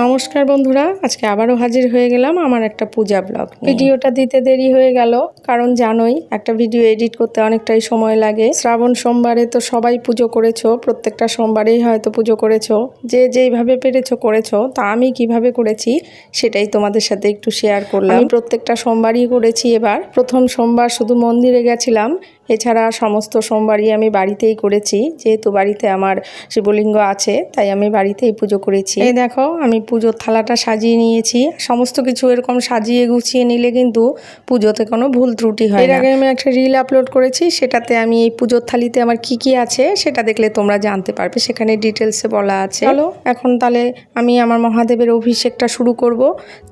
নমস্কার বন্ধুরা, আজকে আবারও হাজির হয়ে গেলাম আমার একটা পূজা ব্লগ ভিডিওটা দিতে দেরি হয়ে গেল, কারণ জানোই, একটা ভিডিও এডিট করতে অনেকটাই সময় লাগে। শ্রাবণ সোমবারে তো সবাই পুজো করেছ, প্রত্যেকটা সোমবারেই হয়তো পুজো করেছ। যে যেইভাবে পেরেছ করেছ, তা আমি কীভাবে করেছি, সেটাই তোমাদের সাথে একটু শেয়ার করলাম। প্রত্যেকটা সোমবারই করেছি এবার। প্রথম সোমবার শুধু মন্দিরে গেছিলাম এছাড়া সমস্ত সোমবারই আমি বাড়িতেই করেছি যেহেতু বাড়িতে আমার শিবলিঙ্গ আছে তাই আমি বাড়িতেই পুজো করেছি। এই দেখো আমি পুজোর থালাটা সাজিয়ে নিয়েছি। সমস্ত কিছু এরকম সাজিয়ে গুছিয়ে নিলে কিন্তু পুজোতে কোনো ভুল ত্রুটি হয় এর আগে আমি একটা রিল আপলোড করেছি সেটাতে আমি এই পুজোর থালিতে আমার কি কি আছে সেটা দেখলে তোমরা জানতে পারবে। সেখানে ডিটেলসে বলা আছে। চলো। এখন তাহলে আমি আমার মহাদেবের অভিষেকটা শুরু করব।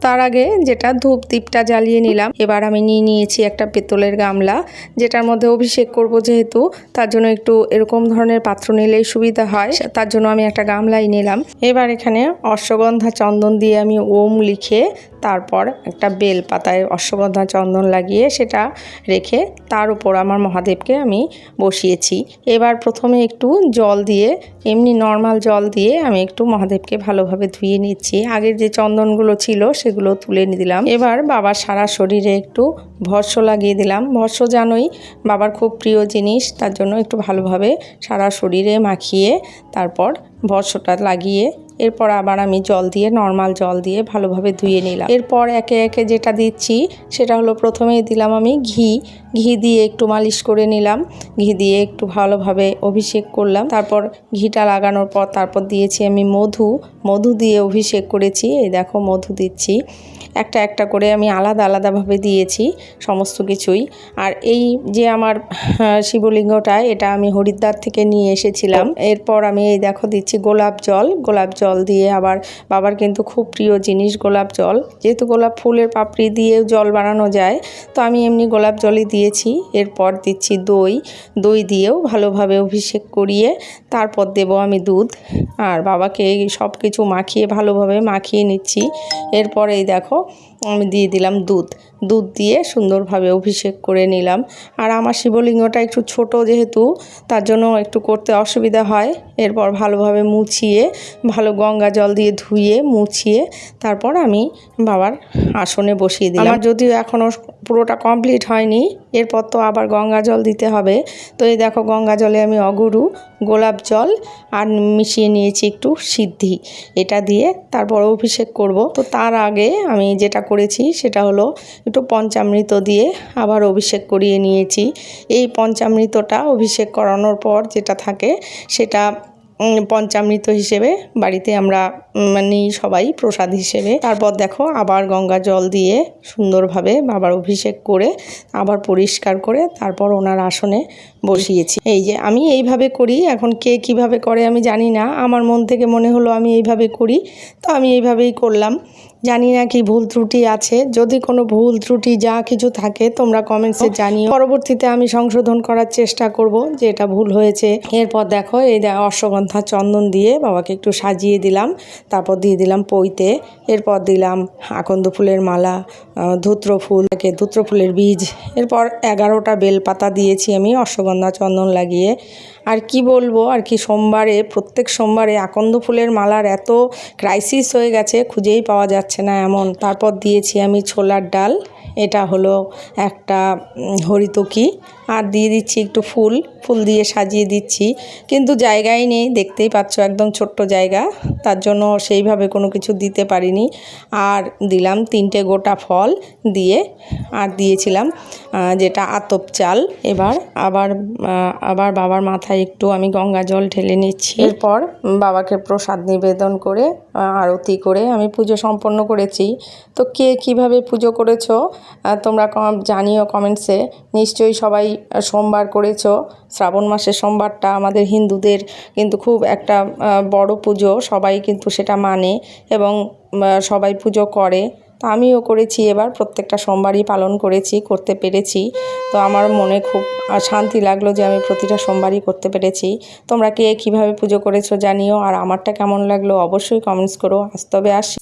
তার আগে যেটা ধূপ দীপটা জ্বালিয়ে নিলাম এবার আমি নিয়ে নিয়েছি একটা পেতলের গামলা যেটার মধ্যে অভিষেক করব যেহেতু, তার জন্য একটু এরকম ধরনের পাত্র নিলেই সুবিধা হয়। তার জন্য আমি একটা গামলাই নিলাম। এবার এখানে অশ্বগন্ধা চন্দন দিয়ে আমি ওম লিখে, তারপর একটা বেল পাতায় অশ্বগন্ধা চন্দন লাগিয়ে সেটা রেখে তার উপর আমার মহাদেবকে আমি বসিয়েছি। এবার প্রথমে একটু জল দিয়ে, এমনি নর্মাল জল দিয়ে আমি একটু মহাদেবকে ভালোভাবে ধুয়ে নিচ্ছি। আগের যে চন্দনগুলো ছিল, সেগুলো তুলে নিয়ে দিলাম এবার বাবার সারা শরীরে একটু ভস্য লাগিয়ে দিলাম। ভর্ষ জানোই বাবার খুব প্রিয় জিনিস, তার জন্য একটু ভালোভাবে সারা শরীরে মাখিয়ে তারপর ভর্ষটা লাগিয়ে এরপর আবার আমি জল দিয়ে নর্মাল জল দিয়ে ভালোভাবে ধুয়ে নিলাম। এরপর একে একে যেটা দিচ্ছি, সেটা হলো প্রথমেই দিলাম আমি ঘি। ঘি দিয়ে একটু মালিশ করে নিলাম। ঘি দিয়ে একটু ভালোভাবে অভিষেক করলাম। তারপর ঘিটা লাগানোর পর তারপর দিয়েছি আমি মধু। মধু দিয়ে অভিষেক করেছি। এই দেখো মধু দিচ্ছি। একটা একটা করে আমি আলাদা আলাদাভাবে দিয়েছি সমস্ত কিছুই। আর এই যে আমার শিবলিঙ্গটা, এটা আমি হরিদ্বার থেকে নিয়ে এসেছিলাম। এরপর আমি এই দেখো দিচ্ছি গোলাপ জল। গোলাপ জল দিয়ে আবার বাবার কিন্তু খুব প্রিয় জিনিস গোলাপ জল। যেহেতু গোলাপ ফুলের পাপড়ি দিয়ে জল বানানো যায়, তো আমি এমনি গোলাপ জলই দিয়েছি। এরপর দিচ্ছি দই। দই দিয়েও ভালোভাবে অভিষেক করিয়ে তারপর দেব আমি দুধ। আর বাবাকে সব কিছু মাখিয়ে, ভালোভাবে মাখিয়ে নিচ্ছি। এরপরেই দেখো আমি দিয়ে দিলাম দুধ। দুধ দিয়ে সুন্দরভাবে অভিষেক করে নিলাম। আর আমার শিবলিঙ্গটা একটু ছোট যেহেতু, তার জন্য একটু করতে অসুবিধা হয়। এরপর ভালোভাবে মুছিয়ে, ভালো গঙ্গা জল দিয়ে ধুয়ে, মুছিয়ে তারপর আমি বাবার আসনে বসিয়ে দিলাম। যদিও এখনও পুরোটা কমপ্লিট হয়নি এরপর তো আবার গঙ্গা জল দিতে হবে। তো এই দেখো গঙ্গা জলে আমি অগুরু, গোলাপ জল আর মিশিয়ে নিয়েছি একটু সিদ্ধি। এটা দিয়ে তারপর অভিষেক করব। তো তার আগে আমি যেটা করেছি সেটা হলো একটু পঞ্চামৃত দিয়ে আবার অভিষেক করিয়ে নিয়েছি। এই পঞ্চামৃতটা অভিষেক করানোর পর যেটা থাকে সেটা পঞ্চামৃত হিসেবে বাড়িতে আমরা মানে সবাই প্রসাদ হিসেবে। তারপর দেখো আবার গঙ্গা জল দিয়ে সুন্দরভাবে বাবার অভিষেক করে আবার পরিষ্কার করে তারপর ওনার আসনে বসিয়েছি। এই যে আমি এইভাবে করি, এখন কে কীভাবে করে আমি জানি না। আমার মন থেকে মনে হলো আমি এইভাবে করি, তো আমি এইভাবেই করলাম। জানি না কি ভুল ত্রুটি আছে। যদি কোনো ভুল ত্রুটি যা কিছু থাকে তোমরা কমেন্টসে জানিও। পরবর্তীতে আমি সংশোধন করার চেষ্টা করব যে এটা ভুল হয়েছে। এরপর দেখো এই অশ্বগন্ধা চন্দন দিয়ে বাবাকে একটু সাজিয়ে দিলাম। তারপর দিয়ে দিলাম পইতে এরপর দিলাম আকন্দ ফুলের মালা ধূত্র ফুল ধূত্র ফুলের বীজ। এরপর এগারোটা বেলপাতা দিয়েছি আমি অশ্বগন্ধা চন্দন লাগিয়ে। আর কি বলব আর কি সোমবারে প্রত্যেক সোমবারে আকন্দ ফুলের মালার এত ক্রাইসিস হয়ে গেছে খুঁজেই পাওয়া যাচ্ছে না এমন। তারপর দিয়েছি আমি ছোলার ডাল। এটা হলো একটা হরিতকি। আর দিয়ে দিচ্ছি একটু ফুল ফুল দিয়ে সাজিয়ে দিচ্ছি। কিন্তু জায়গায় নেই, দেখতেই পাচ্ছ একদম ছোট্ট জায়গা। তার জন্য সেইভাবে কোনো কিছু দিতে পারিনি। আর দিলাম তিনটে গোটা ফল দিয়ে, আর দিয়েছিলাম যেটা আতপ চাল। এবার আবার আবার বাবার মাথায় একটু আমি গঙ্গা জল ঢেলে নিচ্ছি। এরপর বাবাকে প্রসাদ নিবেদন করে আরতি করে আমি পুজো সম্পন্ন করেছি। তো কে কীভাবে পুজো করেছ? তোমরা জানিও কমেন্টসে। নিশ্চয়ই সবাই সোমবার করেছ। শ্রাবণ মাসের সোমবারটা আমাদের হিন্দুদের কিন্তু খুব একটা বড় পুজো। সবাই কিন্তু সেটা মানে এবং সবাই পুজো করে। তো আমিও করেছি এবার। প্রত্যেকটা সোমবারই পালন করেছি, করতে পেরেছি। তো আমার মনে খুব শান্তি লাগল যে আমি প্রতিটা সোমবারই করতে পেরেছি। তোমরা কে কীভাবে পুজো করেছ জানিও। আর আমারটা কেমন লাগল অবশ্যই কমেন্টস করো। আজ তবে আসি।